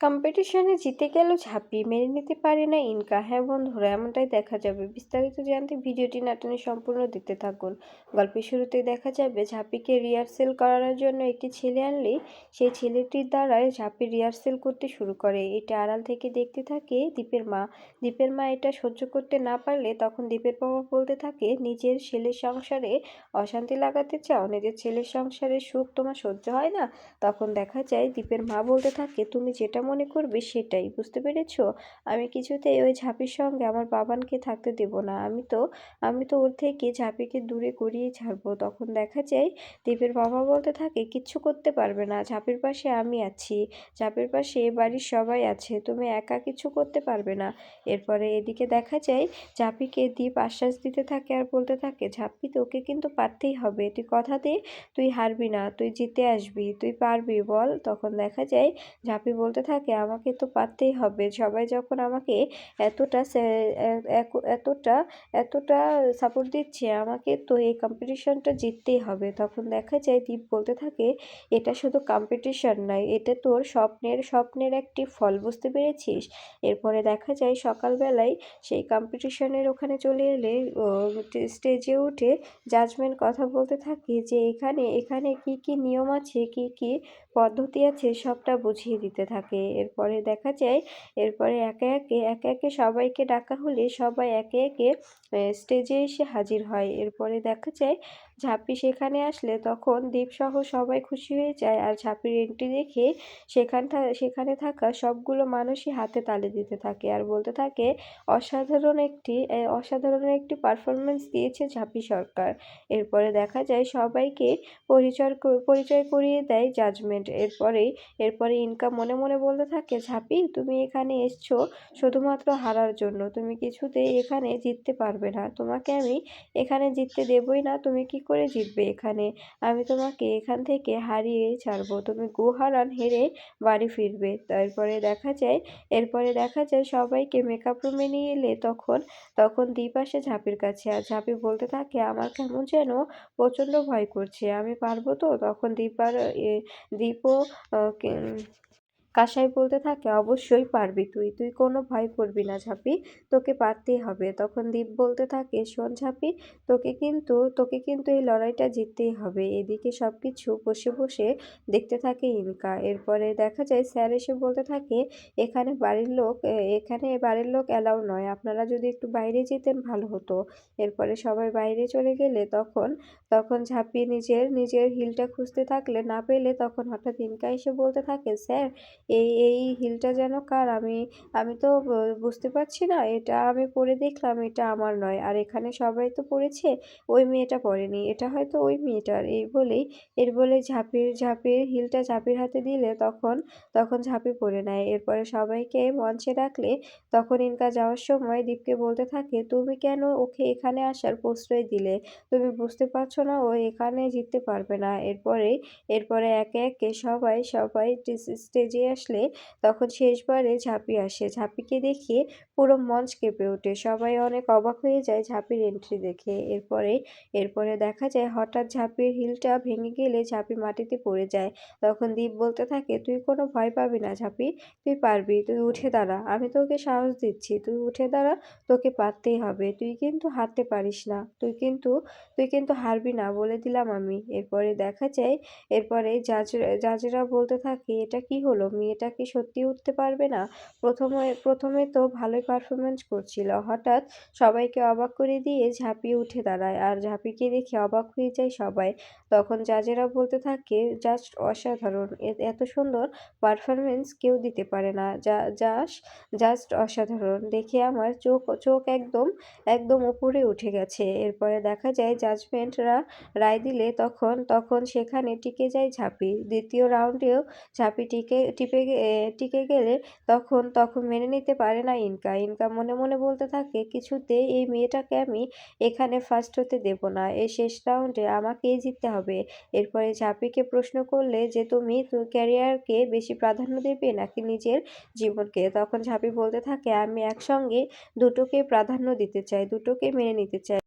কম্পিটিশনে জিতে গেল ঝাঁপি মেনে নিতে পারে না ইনকা। হ্যাঁ বন্ধুরা, এমনটাই দেখা যাবে। বিস্তারিত জানতে ভিডিওটি নাটনে সম্পূর্ণ দেখতে থাকুন। গল্পের শুরুতেই দেখা যাবে, ঝাঁপিকে রিহার্সেল করানোর জন্য একটি ছেলে আনলেই সেই ছেলেটির দ্বারাই ঝাঁপি রিহার্সেল করতে শুরু করে। এটা আড়াল থেকে দেখতে থাকে দীপের মা। দীপের মা এটা সহ্য করতে না পারলে তখন দীপের বাবা বলতে থাকে, নিজের ছেলের সংসারে অশান্তি লাগাতে চাও? নিজের ছেলের সংসারে সুখ তোমার সহ্য হয় না? তখন দেখা যায় দীপের মা বলতে থাকে, তুমি যেটা মনে করবে সেটাই, বুঝতে পেরেছ? আমি কিছুতেই ওই ঝাঁপির সঙ্গে আমার বাবানকে থাকতে দেব না। আমি তো আমি তো ওর থেকে ঝাঁপিকে দূরে করিয়ে ছাড়বো। তখন দেখা যায় দীপের বাবা বলতে থাকে, কিচ্ছু করতে পারবে না। ঝাঁপির পাশে আমি আছি। ঝাঁপির পাশে এ বাড়ির সবাই আছে। তুমি একা কিছু করতে পারবে না। এরপরে এদিকে দেখা যায় ঝাঁপিকে দীপ আশ্বাস দিতে থাকে আর বলতে থাকে, ঝাঁপি, তোকে কিন্তু পারতেই হবে। তুই কথা দে, তুই হারবি না। তুই জিতে আসবি, তুই পারবি, বল। তখন দেখা যায় ঝাঁপি বলতে থাকে আমাকে তো পারতেই হবে। সবাই যখন আমাকে এতটা এতটা এতটা সাপোর্ট দিচ্ছে, আমাকে তো এই কম্পিটিশনটা জিততেই হবে। তখন দেখা যায় দীপ বলতে থাকে, এটা শুধু কম্পিটিশন নয়, এটা তোর স্বপ্নের স্বপ্নের একটি ফল, বুঝতে পেরেছিস? এরপরে দেখা যায় সকালবেলায় সেই কম্পিটিশনের ওখানে চলে এলে স্টেজে উঠে জাজমেন্ট কথা বলতে থাকে যে, এখানে এখানে কি কি নিয়ম আছে, কি কি পদ্ধতি আছে, সবটা বুঝিয়ে দিতে থাকে। এরপরে দেখা যায়, এরপরে একে একে একে একে সবাইকে ডাকা হলে সবাই একে একে স্টেজে এসে হাজির হয়। এরপরে দেখা যায়, ঝাঁপি সেখানে আসলে তখন দ্বীপসহ সবাই খুশি হয়ে যায় আর ঝাঁপির এন্ট্রি দেখে সেখান সেখানে থাকা সবগুলো মানুষই হাতে তালে দিতে থাকে আর বলতে থাকে, অসাধারণ একটি অসাধারণ একটি পারফরমেন্স দিয়েছে ঝাঁপি সরকার। এরপরে দেখা যায়, সবাইকে পরিচয় পরিচয় করিয়ে দেয় জাজমেন্ট এরপরে এরপরে ইনকাম মনে মনে বলতে থাকে? ঝাঁপি, তুমি এখানে এসছো শুধুমাত্র হারার জন্য। তুমি কিছুতেই এখানে জিততে পারবে না। তোমাকে আমি এখানে জিততে দেবই না, তুমি কি করে জিতবে এখানে? আমি তোমাকে এখান থেকে হারিয়েই ছাড়বো। তুমি গুহারান হেরে বাড়ি ফিরবে। তারপরে দেখা যায়, এরপরে দেখা যায় সবাইকে মেকআপ রুমে নিয়ে এলে তখন তখন দীপ আসে ঝাঁপির কাছে। আর ঝাঁপি বলতে থাকে, আমার কেমন যেন প্রচণ্ড ভয় করছে। আমি পারব তো? তখন দ্বীপ আর দীপও কাসাই বলতে থাকে, অবশ্যই পারবি তুই তুই কোনো ভয় করবি না ঝাঁপি, তোকে পারতেই হবে। তখন দীপ বলতে থাকে, শোন ঝাঁপি, তোকে কিন্তু তোকে কিন্তু এই লড়াইটা জিততেই হবে। এদিকে সব কিছু বসে বসে দেখতে থাকে ইনকা। এরপরে দেখা যায়, স্যার এসে বলতে থাকে, এখানে বাড়ির লোক এখানে বাড়ির লোক অ্যালাউ নয়, আপনারা যদি একটু বাইরে যেতেন ভালো হতো। এরপরে সবাই বাইরে চলে গেলে তখন তখন ঝাঁপি নিজের নিজের হিলটা খুঁজতে থাকলে না পেলে তখন হঠাৎ ইনকা এসে বলতে থাকে, স্যার এই এই হিলটা যেন কার? আমি আমি তো বুঝতে পারছি না। এটা আমি পরে দেখলাম, এটা আমার নয়। আর এখানে সবাই তো পড়েছে, ওই মেয়েটা পড়েনি। এটা হয়তো ওই মেয়েটার। এই বলেই, এর বলে ঝাঁপির ঝাঁপির, হিলটা ঝাঁপির হাতে দিলে তখন তখন ঝাঁপি পরে নেয়। এরপরে সবাইকে মঞ্চে ডাকলে তখন ইনকা যাওয়ার সময় দীপকে বলতে থাকে, তুমি কেন ওকে এখানে আসার প্রশ্রয় দিলে? তুমি বুঝতে পারছ না, ও এখানে জিততে পারবে না। এরপরে এরপরে একে একে সবাই সবাই স্টেজে আসলে তখন শেষবারে ঝাঁপি আসে। ঝাঁপিকে দেখে পুরো মঞ্চ কেঁপে ওঠে। সবাই অনেক অবাক হয়ে যায় ঝাঁপির এন্ট্রি দেখে। এরপরে এরপরে দেখা যায় হঠাৎ ঝাঁপির হিলটা ভেঙে গেলে ঝাঁপি মাটিতে পড়ে যায়। তখন দীপ বলতে থাকে, তুই কোনো ভয় পাবি না ঝাঁপি, তুই পারবি, তুই উঠে দাঁড়া। আমি তোকে সাহস দিচ্ছি, তুই উঠে দাঁড়া, তোকে পারতেই হবে। তুই কিন্তু হারতে পারিস না। তুই কিন্তু তুই কিন্তু হারবি না বলে দিলাম আমি। এরপরে দেখা যায়, এরপরে জাজ, জাজেরা বলতে থাকে, এটা কি হলো? মেয়েটা কি সত্যি উঠতে পারবে না? প্রথমে প্রথমে তো ভালোই পারফরমেন্স করছিল। হঠাৎ সবাইকে অবাক করে দিয়ে ঝাঁপিয়ে উঠে দাঁড়ায় আর ঝাঁপিকে দেখে অবাক হয়ে যায় সবাই। তখন জাজেরা বলতে থাকে, জাস্ট অসাধারণ। এত সুন্দর পারফরমেন্স কেউ দিতে পারে না। যা জাস্ট জাস্ট অসাধারণ। দেখে আমার চোখ চোখ একদম একদম উপরে উঠে গেছে। এরপরে দেখা যায় জাজমেন্টরা রায় দিলে তখন তখন সেখানে টিকে যায় ঝাঁপি। দ্বিতীয় রাউন্ডেও ঝাঁপি টিকে টিপে টিকে গেলে তখন তখন মেনে নিতে পারে না ইনকা। ইনকা মনে মনে বলতে থাকে, কিছুতেই এই মেয়েটাকে আমি এখানে ফার্স্ট হতে দেব না। এই শেষ রাউন্ডে আমাকেই জিততে হবে। এরপরে ঝাঁপিকে প্রশ্ন করলে যে, তুমি ক্যারিয়ারকে বেশি প্রাধান্য দেবে নাকি নিজের জীবনকে? তখন ঝাঁপি বলতে থাকে, আমি একসঙ্গে দুটোকে প্রাধান্য দিতে চাই, দুটোকে মেনে নিতে চাই।